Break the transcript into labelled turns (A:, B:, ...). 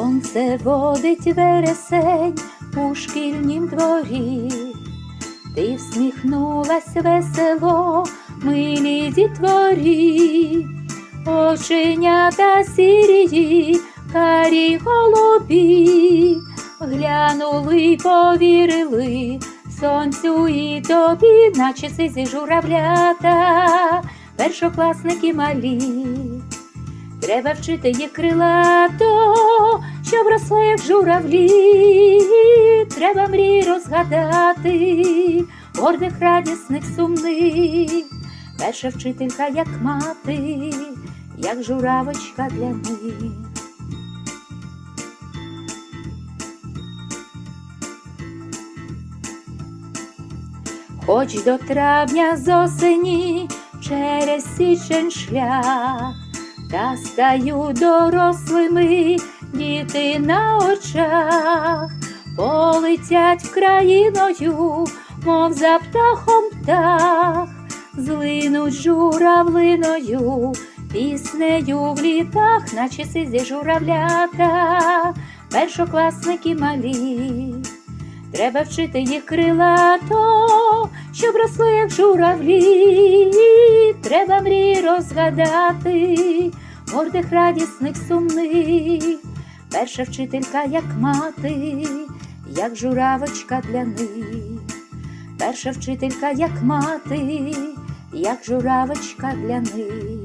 A: Сонце водить вересень у шкільнім дворі, ти всміхнулась весело, милі дітворі, оченята сірії, карі голубі, глянули, й повірили сонцю і тобі, наче сизі журавлята, першокласники малі. Треба вчити їх крилато, щоб росли, як журавлі. Треба мрій розгадати, гордих, радісних, сумних. Перша вчителька, як мати, як журавочка для них. Хоч до травня з осені через січень шлях, та стаю дорослими діти на очах, полетять країною, мов за птахом птах, злинуть журавлиною, піснею в літах, наче сизі журавлята, першокласники малі. Треба вчити їх крилато, щоб росли, як журавлі. Треба мрій розгадати, гордих, радісних, сумних. Перша вчителька, як мати, як журавочка для них. Перша вчителька, як мати, як журавочка для них.